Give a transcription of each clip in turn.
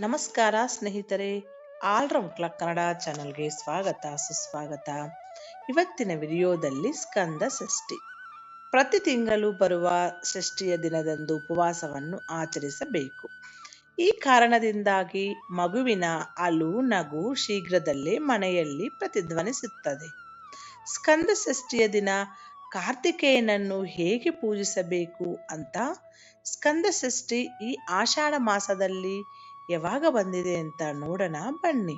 ನಮಸ್ಕಾರ ಸ್ನೇಹಿತರೆ all-round clock Kannada ಚಾನಲ್ಗೆ ಸ್ವಾಗತ, ಸುಸ್ವಾಗತ. ಇವತ್ತಿನ ವಿಡಿಯೋದಲ್ಲಿ ಸ್ಕಂದ ಷಷ್ಠಿ. ಪ್ರತಿ ತಿಂಗಳು ಬರುವ ಷಷ್ಠಿಯ ದಿನದಂದು ಉಪವಾಸವನ್ನು ಆಚರಿಸಬೇಕು. ಈ ಕಾರಣದಿಂದಾಗಿ ಮಗುವಿನ ಅಲು ನಗು ಶೀಘ್ರದಲ್ಲೇ ಮನೆಯಲ್ಲಿ ಪ್ರತಿಧ್ವನಿಸುತ್ತದೆ. ಸ್ಕಂದ ಷಷ್ಠಿಯ ದಿನ ಕಾರ್ತಿಕೇಯನನ್ನು ಹೇಗೆ ಪೂಜಿಸಬೇಕು ಅಂತ ಸ್ಕಂದ ಷಷ್ಠಿ ಈ ಆಷಾಢ ಮಾಸದಲ್ಲಿ ಯಾವಾಗ ಬಂದಿದೆ ಅಂತ ನೋಡೋಣ ಬನ್ನಿ.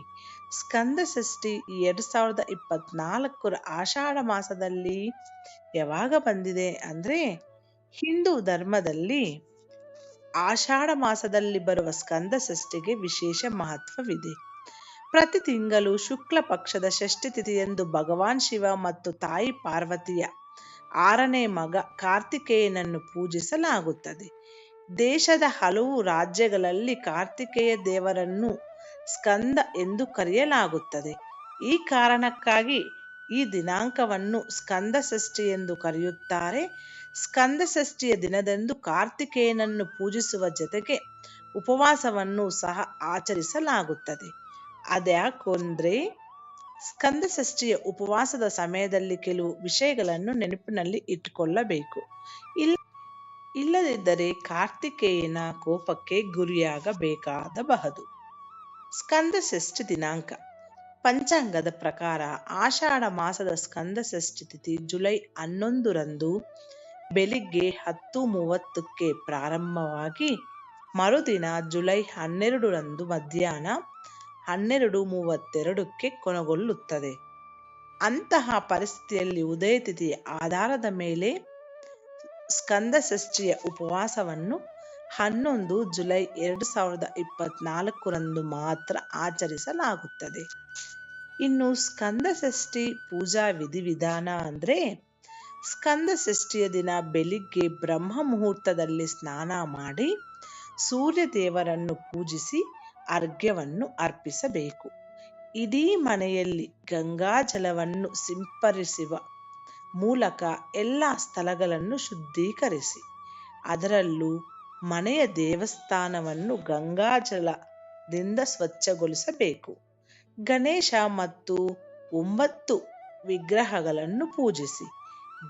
ಸ್ಕಂದ ಷಷ್ಠಿ ಎರಡು ಸಾವಿರದ ಇಪ್ಪತ್ನಾಲ್ಕರ ಆಷಾಢ ಮಾಸದಲ್ಲಿ ಯಾವಾಗ ಬಂದಿದೆ ಅಂದರೆ ಹಿಂದೂ ಧರ್ಮದಲ್ಲಿ ಆಷಾಢ ಮಾಸದಲ್ಲಿ ಬರುವ ಸ್ಕಂದ ಷಷ್ಠಿಗೆ ವಿಶೇಷ ಮಹತ್ವವಿದೆ. ಪ್ರತಿ ತಿಂಗಳು ಶುಕ್ಲ ಪಕ್ಷದ ಷಷ್ಠಿ ತಿಥಿಯಂದು ಭಗವಾನ್ ಶಿವ ಮತ್ತು ತಾಯಿ ಪಾರ್ವತಿಯ ಆರನೇ ಮಗ ಕಾರ್ತಿಕೇಯನನ್ನು ಪೂಜಿಸಲಾಗುತ್ತದೆ. ದೇಶದ ಹಲವು ರಾಜ್ಯಗಳಲ್ಲಿ ಕಾರ್ತಿಕೇಯ ದೇವರನ್ನು ಸ್ಕಂದ ಎಂದು ಕರೆಯಲಾಗುತ್ತದೆ. ಈ ಕಾರಣಕ್ಕಾಗಿ ಈ ದಿನಾಂಕವನ್ನು ಸ್ಕಂದ ಷಷ್ಠಿ ಎಂದು ಕರೆಯುತ್ತಾರೆ. ಸ್ಕಂದ ಷಷ್ಠಿಯ ದಿನದಂದು ಕಾರ್ತಿಕೇಯನನ್ನು ಪೂಜಿಸುವ ಜೊತೆಗೆ ಉಪವಾಸವನ್ನು ಸಹ ಆಚರಿಸಲಾಗುತ್ತದೆ. ಅದ್ಯಾಕೊಂದ್ರೆ, ಸ್ಕಂದ ಷಷ್ಠಿಯ ಉಪವಾಸದ ಸಮಯದಲ್ಲಿ ಕೆಲವು ವಿಷಯಗಳನ್ನು ನೆನಪಿನಲ್ಲಿ ಇಟ್ಟುಕೊಳ್ಳಬೇಕು. ಇಲ್ಲ ಇಲ್ಲದಿದ್ದರೆ ಕಾರ್ತಿಕೇಯನ ಕೋಪಕ್ಕೆ ಗುರಿಯಾಗಬೇಕಾದಬಹುದು ಸ್ಕಂದ ಷಷ್ಠಿ ದಿನಾಂಕ. ಪಂಚಾಂಗದ ಪ್ರಕಾರ ಆಷಾಢ ಮಾಸದ ಸ್ಕಂದ ಷಷ್ಠಿ ತಿಥಿ ಜುಲೈ ಹನ್ನೊಂದರಂದು ಬೆಳಿಗ್ಗೆ ಹತ್ತು ಮೂವತ್ತಕ್ಕೆ ಪ್ರಾರಂಭವಾಗಿ ಮರುದಿನ ಜುಲೈ ಹನ್ನೆರಡರಂದು ಮಧ್ಯಾಹ್ನ ಹನ್ನೆರಡು ಮೂವತ್ತೆರಡಕ್ಕೆ ಕೊನೆಗೊಳ್ಳುತ್ತದೆ. ಅಂತಹ ಪರಿಸ್ಥಿತಿಯಲ್ಲಿ ಉದಯ ತಿಥಿ ಆಧಾರದ ಮೇಲೆ ಸ್ಕಂದ ಷಷ್ಠಿಯ ಉಪವಾಸವನ್ನು ಹನ್ನೊಂದು ಜುಲೈ ಎರಡು ಸಾವಿರದ ಇಪ್ಪತ್ನಾಲ್ಕರಂದು ಮಾತ್ರ ಆಚರಿಸಲಾಗುತ್ತದೆ. ಇನ್ನು ಸ್ಕಂದ ಷಷ್ಠಿ ಪೂಜಾ ವಿಧಿವಿಧಾನ ಅಂದರೆ ಸ್ಕಂದ ಷಷ್ಠಿಯ ದಿನ ಬೆಳಿಗ್ಗೆ ಬ್ರಹ್ಮ ಮುಹೂರ್ತದಲ್ಲಿ ಸ್ನಾನ ಮಾಡಿ ಸೂರ್ಯ ದೇವರನ್ನು ಪೂಜಿಸಿ ಅರ್ಘ್ಯವನ್ನು ಅರ್ಪಿಸಬೇಕು. ಇಡೀ ಮನೆಯಲ್ಲಿ ಗಂಗಾಜಲವನ್ನು ಸಿಂಪರಿಸುವ ಮೂಲಕ ಎಲ್ಲ ಸ್ಥಳಗಳನ್ನು ಶುದ್ಧೀಕರಿಸಿ. ಅದರಲ್ಲೂ ಮನೆಯ ದೇವಸ್ಥಾನವನ್ನು ಗಂಗಾಜಲದಿಂದ ಸ್ವಚ್ಛಗೊಳಿಸಬೇಕು. ಗಣೇಶ ಮತ್ತು ಒಂಬತ್ತು ವಿಗ್ರಹಗಳನ್ನು ಪೂಜಿಸಿ.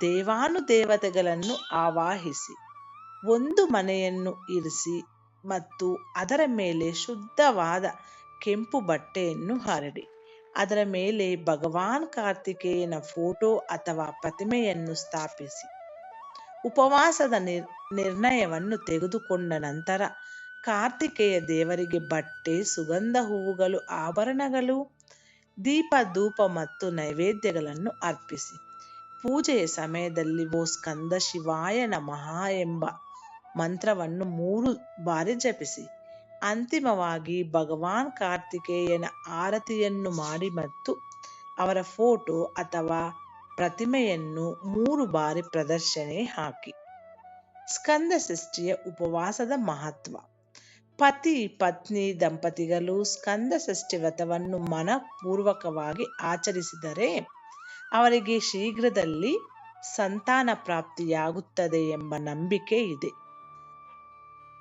ದೇವಾನುದೇವತೆಗಳನ್ನು ಆವಾಹಿಸಿ. ಒಂದು ಮನೆಯನ್ನು ಇರಿಸಿ ಮತ್ತು ಅದರ ಮೇಲೆ ಶುದ್ಧವಾದ ಕೆಂಪು ಬಟ್ಟೆಯನ್ನು ಹರಡಿ. ಅದರ ಮೇಲೆ ಭಗವಾನ್ ಕಾರ್ತಿಕೇಯನ ಫೋಟೋ ಅಥವಾ ಪ್ರತಿಮೆಯನ್ನು ಸ್ಥಾಪಿಸಿ. ಉಪವಾಸದ ನಿರ್, ನಿರ್ಣಯವನ್ನು ತೆಗೆದುಕೊಂಡ ನಂತರ ಕಾರ್ತಿಕೇಯ ದೇವರಿಗೆ ಬಟ್ಟೆ, ಸುಗಂಧ ಹೂವುಗಳು, ಆಭರಣಗಳು, ದೀಪ, ಧೂಪ ಮತ್ತು ನೈವೇದ್ಯಗಳನ್ನು ಅರ್ಪಿಸಿ. ಪೂಜೆಯ ಸಮಯದಲ್ಲಿ ಓ ಸ್ಕಂದ ಶಿವಾಯ ನಮಃ ಎಂಬ ಮಂತ್ರವನ್ನು ಮೂರು ಬಾರಿ ಜಪಿಸಿ. ಅಂತಿಮವಾಗಿ ಭಗವಾನ್ ಕಾರ್ತಿಕೇಯನ ಆರತಿಯನ್ನು ಮಾಡಿ ಮತ್ತು ಅವರ ಫೋಟೋ ಅಥವಾ ಪ್ರತಿಮೆಯನ್ನು ಮೂರು ಬಾರಿ ಪ್ರದರ್ಶನೆ ಹಾಕಿ. ಸ್ಕಂದ ಷಷ್ಠಿಯ ಉಪವಾಸದ ಮಹತ್ವ. ಪತಿ, ಪತ್ನಿ, ದಂಪತಿಗಳು ಸ್ಕಂದ ಷಷ್ಠಿ ವ್ರತವನ್ನು ಮನಪೂರ್ವಕವಾಗಿ ಆಚರಿಸಿದರೆ ಅವರಿಗೆ ಶೀಘ್ರದಲ್ಲಿ ಸಂತಾನ ಪ್ರಾಪ್ತಿಯಾಗುತ್ತದೆ ಎಂಬ ನಂಬಿಕೆ ಇದೆ.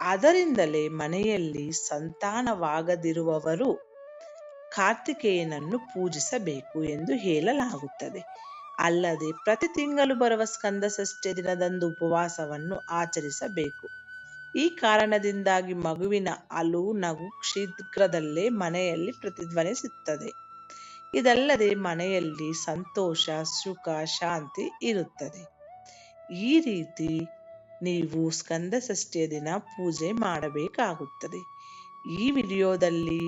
ಅದರಿಂದಲೇ ಮನೆಯಲ್ಲಿ ಸಂತಾನವಾಗದಿರುವವರು ಕಾರ್ತಿಕೇಯನನ್ನು ಪೂಜಿಸಬೇಕು ಎಂದು ಹೇಳಲಾಗುತ್ತದೆ. ಅಲ್ಲದೆ ಪ್ರತಿ ತಿಂಗಳು ಬರುವ ಸ್ಕಂದ ಷಷ್ಠಿ ದಿನದಂದು ಉಪವಾಸವನ್ನು ಆಚರಿಸಬೇಕು. ಈ ಕಾರಣದಿಂದಾಗಿ ಮಗುವಿನ ಅಲು, ನಗು ಶೀಘ್ರದಲ್ಲೇ ಮನೆಯಲ್ಲಿ ಪ್ರತಿಧ್ವನಿಸುತ್ತದೆ ಇದಲ್ಲದೆ ಮನೆಯಲ್ಲಿ ಸಂತೋಷ, ಸುಖ, ಶಾಂತಿ ಇರುತ್ತದೆ. ಈ ರೀತಿ ನೀವು ಸ್ಕಂದ ಷಷ್ಠಿಯ ದಿನ ಪೂಜೆ ಮಾಡಬೇಕಾಗುತ್ತದೆ. ಈ ವಿಡಿಯೋದಲ್ಲಿ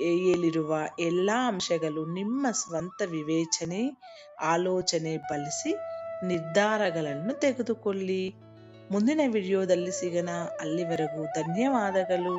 ಹೇಳಿರುವ ಎಲ್ಲ ಅಂಶಗಳು ನಿಮ್ಮ ಸ್ವಂತ ವಿವೇಚನೆ, ಆಲೋಚನೆ ಬಳಸಿ ನಿರ್ಧಾರಗಳನ್ನು ತೆಗೆದುಕೊಳ್ಳಿ. ಮುಂದಿನ ವಿಡಿಯೋದಲ್ಲಿ ಸಿಗೋಣ. ಅಲ್ಲಿವರೆಗೂ ಧನ್ಯವಾದಗಳು.